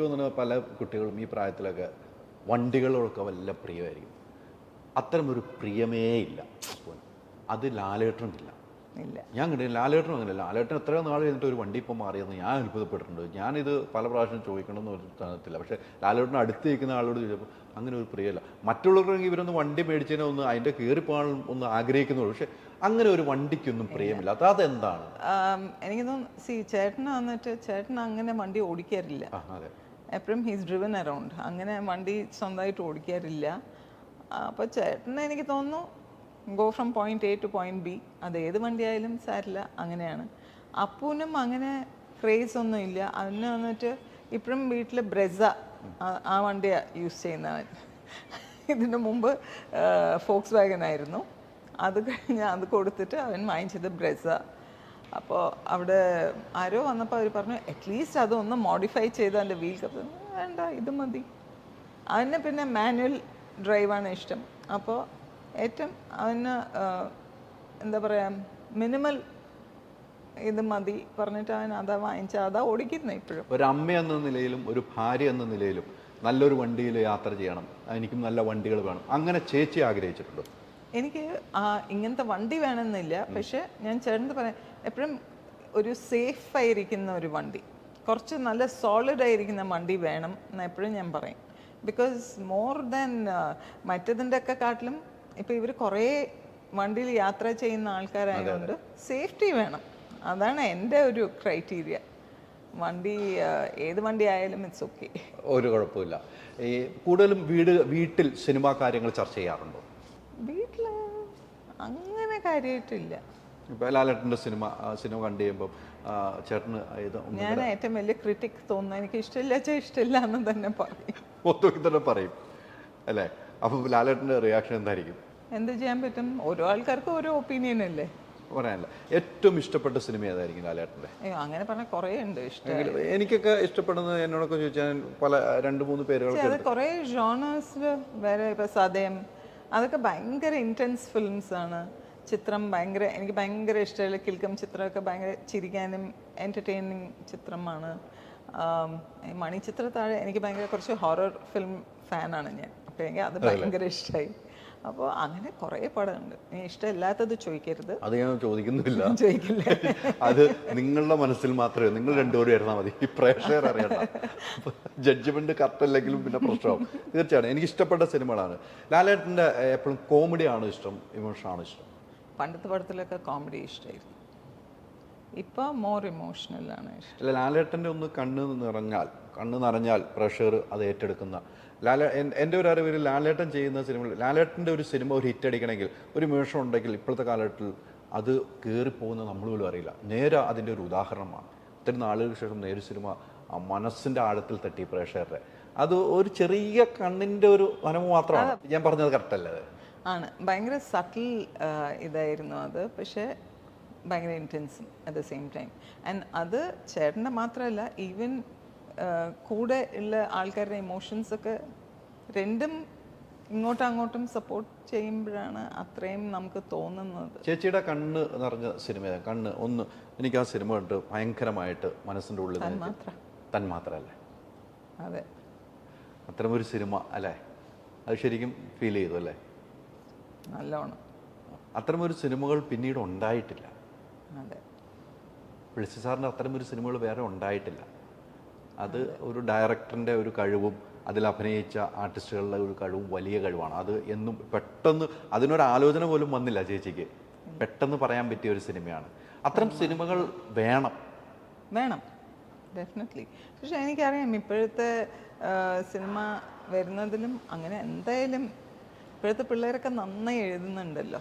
തോന്നുന്നു പല കുട്ടികളും ഈ പ്രായത്തിലൊക്കെ വണ്ടികളൊക്കെ വല്ല പ്രിയമായിരിക്കും. അത്തരമൊരു പ്രിയമേ ഇല്ല. അത് ലാലേട്ടനില്ല. ഇല്ല. ഞാൻ കണ്ടില്ല ലാലേട്ടനും അങ്ങനെ ലാലേട്ടൻ എത്രയോ നാൾ കഴിഞ്ഞിട്ട് ഒരു വണ്ടി ഇപ്പോൾ മാറിയെന്ന് ഞാൻ അത്ഭുതപ്പെട്ടിട്ടുണ്ട്. ഞാനിത് പല പ്രാവശ്യം ചോദിക്കണമെന്ന് ഒരു സ്ഥാനത്തില്ല പക്ഷേ ലാലേട്ടൻ അടുത്ത് നിൽക്കുന്ന ആളോട് ചോദിച്ചപ്പോൾ അങ്ങനെ ഒരു പ്രിയമല്ല. മറ്റുള്ളവർക്കെങ്കിൽ ഇവരൊന്ന് വണ്ടി മേടിച്ചതിനെ ഒന്ന് അതിന്റെ കയറിപ്പോകാൻ ഒന്ന് ആഗ്രഹിക്കുന്നുള്ളൂ. പക്ഷേ അങ്ങനെ ഒരു വണ്ടിക്കൊന്നും പ്രിയമില്ല. അത് അതെന്താണ്? എനിക്ക് തോന്നുന്നു സി ചേട്ടന് വന്നിട്ട് ചേട്ടൻ അങ്ങനെ വണ്ടി ഓടിക്കാറില്ല. അതെ. എപ്പോഴും ഹീസ് ഡ്രിവൻ അറൗണ്ട് അങ്ങനെ വണ്ടി സ്വന്തമായിട്ട് ഓടിക്കാറില്ല. അപ്പോൾ ചേട്ടന് എനിക്ക് തോന്നുന്നു go from point A to point B അത് ഏത് വണ്ടിയായാലും സാരില്ല അങ്ങനെയാണ്. അപ്പൂനും അങ്ങനെ ക്രേസ് ഒന്നും ഇല്ല. അതിന് വന്നിട്ട് ഇപ്പോഴും വീട്ടിൽ ബ്രെസ ആ- ആ വണ്ടിയാണ് യൂസ് ചെയ്യുന്നവൻ. ഇതിന് മുമ്പ് ഫോക്സ് വാഗൻ ആയിരുന്നു. അത് കഴിഞ്ഞ് അത് കൊടുത്തിട്ട് അവൻ വാങ്ങിച്ചത് ബ്രെസ. അപ്പോൾ അവിടെ ആരോ വന്നപ്പോൾ അവർ പറഞ്ഞു അറ്റ്ലീസ്റ്റ് അതൊന്ന് മോഡിഫൈ ചെയ്ത് അതിന്റെ വീൽ കപ്പ് വേണ്ട ഇത് മതി. അവന് പിന്നെ മാനുവൽ ഡ്രൈവാണ് ഇഷ്ടം. അപ്പോൾ ഏറ്റവും അവന് എന്താ പറയുക മിനിമൽ ഇത് മതി പറഞ്ഞിട്ട് അവൻ അതാ വാങ്ങിച്ച അതാ ഓടിക്കുന്നത് ഇപ്പോഴും. ഒരു അമ്മ എന്ന നിലയിലും ഒരു ഭാര്യ എന്ന നിലയിലും നല്ലൊരു വണ്ടിയിൽ യാത്ര ചെയ്യണം. എനിക്കും നല്ല വണ്ടികൾ വേണം. അങ്ങനെ ചേച്ചി ആഗ്രഹിച്ചിട്ടുണ്ടോ. എനിക്ക് ആ ഇങ്ങനത്തെ വണ്ടി വേണമെന്നില്ല. പക്ഷെ ഞാൻ ചേട്ടൻ പറയാം എപ്പോഴും ഒരു സേഫ് ആയിരിക്കുന്ന ഒരു വണ്ടി കുറച്ച് നല്ല സോളിഡ് ആയിരിക്കുന്ന വണ്ടി വേണം എന്ന് എപ്പോഴും ഞാൻ പറയും. ബിക്കോസ് മോർ ദാൻ മറ്റതിന്റെ ഒക്കെ കാട്ടിലും ഇപ്പൊ ഇവർ കുറേ വണ്ടിയിൽ യാത്ര ചെയ്യുന്ന ആൾക്കാരായതുകൊണ്ട് സേഫ്റ്റി വേണം. അതാണ് എന്റെ ഒരു ക്രൈറ്റീരിയ വണ്ടി ഏത് വണ്ടി ആയാലും ഇറ്റ്സ് ഓക്കെ ഒരു കുഴപ്പമില്ല. ഈ കൂടുതലും വീട് വീട്ടിൽ സിനിമാ കാര്യങ്ങൾ ചർച്ച ചെയ്യാറുണ്ടോ? അങ്ങനെ കാര്യമായിട്ടില്ല ഇപ്പോൾ ലാലേട്ടന്റെ സിനിമ സിനിമ കണ്ടു കഴിയുമ്പം ആ, ചേട്ടന് ഇത് ഞാൻ ഏറ്റവും വലിയ ക്രിട്ടിക് തോന്നുന്നു. എനിക്ക് ഇഷ്ടമില്ല വെച്ചാൽ ഇഷ്ടമില്ല എന്ന് തന്നെ പറയും. മൊത്തത്തിൽ തന്നെ പറയും. അല്ലേ? അപ്പോൾ ലാലേട്ടന്റെ റിയാക്ഷൻ എന്തായിരിക്കും? എന്ത് ചെയ്യാൻ പറ്റും? ഓരോ ആൾക്കാർക്കും ഓരോ ഒപ്പീനിയൻ അല്ലേ? പറയാനല്ല. ഏറ്റവും ഇഷ്ടപ്പെട്ട സിനിമ ഏതായിരിക്കും ലാലേട്ടന്റെ അങ്ങനെ പറഞ്ഞാൽ കുറേ ഉണ്ട് ഇഷ്ടം. എനിക്കൊക്കെ ഇഷ്ടപ്പെടുന്നത് എന്നോടൊക്കെ ചോദിച്ചാൽ പല രണ്ട് മൂന്ന് പേരുകൾ കുറേ ജോണേഴ്സിൽ വേറെ ഇപ്പം സതയം അതൊക്കെ ഭയങ്കര ഇന്റൻസ് ഫിലിംസ് ആണ്. ചിത്രം ഭയങ്കര എനിക്ക് ഭയങ്കര ഇഷ്ടമുള്ള കിൽക്കം ചിത്രമൊക്കെ ഭയങ്കര ചിരിക്കാനും എന്റർടൈനിങ് ചിത്രമാണ്. മണിച്ചിത്ര താഴെ എനിക്ക് ഭയങ്കര കുറച്ച് ഹൊറർ ഫിലിം ഫാനാണ് ഞാൻ. അപ്പോൾ എനിക്ക് അത് ഭയങ്കര ഇഷ്ടമായി അപ്പോൾ അങ്ങനെ കുറേ പടമുണ്ട് ഇഷ്ടമില്ലാത്തത് ചോദിക്കരുത്. അത് ഞാൻ ചോദിക്കുന്നില്ല. ചോദിക്കില്ല. അത് നിങ്ങളുടെ മനസ്സിൽ മാത്രമേ നിങ്ങൾ രണ്ടുപേരും ഇരുന്നാൽ മതി. ഈ പ്രേക്ഷകർ അറിയണ്ട. ജഡ്ജ്മെന്റ് കറക്റ്റ് അല്ലെങ്കിലും പിന്നെ പ്രശ്നമാവും. തീർച്ചയായിട്ടും. എനിക്ക് ഇഷ്ടപ്പെട്ട സിനിമകളാണ്. ലാലേട്ടന്റെ എപ്പോഴും കോമഡി ആണോ ഇഷ്ടം ഇമോഷൻ ആണ് ഇഷ്ടം. പണ്ടത്തെ പടത്തിലൊക്കെ കോമഡി ഇഷ്ടമായിരുന്നു ഇപ്പോൾ മോർ ഇമോഷണലാണ് ആണ് അല്ല ലാലേട്ടന്റെ ഒന്ന് കണ്ണ് നിറഞ്ഞാൽ കണ്ണ് നിറഞ്ഞാൽ പ്രഷർ അത് ഏറ്റെടുക്കുന്ന. ലാല എന്റെ ഒരു അറിവിൽ ലാലേട്ടൻ ചെയ്യുന്ന സിനിമ ലാലേട്ടന്റെ ഒരു സിനിമ ഒരു ഹിറ്റ് അടിക്കണമെങ്കിൽ ഒരു ഇമോഷൻ ഉണ്ടെങ്കിൽ ഇപ്പോഴത്തെ കാലഘട്ടത്തിൽ അത് കയറിപ്പോകുന്ന നമ്മൾ പോലും അറിയില്ല. നേരെ അതിന്റെ ഒരു ഉദാഹരണമാണ്. ഇത്തരം നാളുകൾക്ക് ശേഷം നേര് സിനിമ ആ മനസ്സിന്റെ ആഴത്തിൽ തട്ടി പ്രേക്ഷകരുടെ. അത് ഒരു ചെറിയ കണ്ണിന്റെ ഒരു വനമ മാത്രമാണ്. ഞാൻ പറഞ്ഞത് കറക്റ്റല്ലേ ആണ്. ഭയങ്കര സട്ടിൽ ഇതായിരുന്നു അത്. പക്ഷേ ഭയങ്കര ഇന്റൻസും at the same time and അത് ചേട്ടന്റെ മാത്രമല്ല ഈവൻ കൂടെ ഉള്ള ആൾക്കാരുടെ ഇമോഷൻസ് ഒക്കെ രണ്ടും ഇങ്ങോട്ടും അങ്ങോട്ടും സപ്പോർട്ട് ചെയ്യുമ്പോഴാണ് അത്രയും നമുക്ക് തോന്നുന്നത്. ചേച്ചിയുടെ കണ്ണ് നിറഞ്ഞ സിനിമ ഏതാ? കണ്ണ്. ഒന്ന് എനിക്ക് ആ സിനിമ കണ്ട് ഭയങ്കരമായിട്ട് മനസ്സിന്റെ ഉള്ളിൽ തന്മാത്ര. തന്മാത്രല്ലേ അതെ. അത്തരമൊരു സിനിമ അല്ലേ? അത് ശരിക്കും ഫീൽ ചെയ്തു അല്ലേ? നല്ലോണം. അത്തരമൊരു സിനിമകൾ പിന്നീട് ഉണ്ടായിട്ടില്ല. അതെ വിളിച്ചു അത്തരം ഒരു സിനിമകൾ വേറെ ഉണ്ടായിട്ടില്ല. അത് ഒരു ഡയറക്ടറിന്റെ ഒരു കഴിവും അതിൽ അഭിനയിച്ച ആർട്ടിസ്റ്റുകളുടെ ഒരു കഴിവും വലിയ കഴിവാണ്. അത് എന്നും പെട്ടെന്ന് അതിനൊരു ആലോചന പോലും വന്നില്ല ചേച്ചിക്ക്. പെട്ടെന്ന് പറയാൻ പറ്റിയ ഒരു സിനിമയാണ്. അത്തരം സിനിമകൾ വേണം. വേണം. ഡെഫിനറ്റ്ലി പക്ഷേ എനിക്കറിയാം ഇപ്പോഴത്തെ സിനിമ വരുന്നതിലും അങ്ങനെ എന്തായാലും ഇപ്പോഴത്തെ പിള്ളേരൊക്കെ നന്നായി എഴുതുന്നുണ്ടല്ലോ.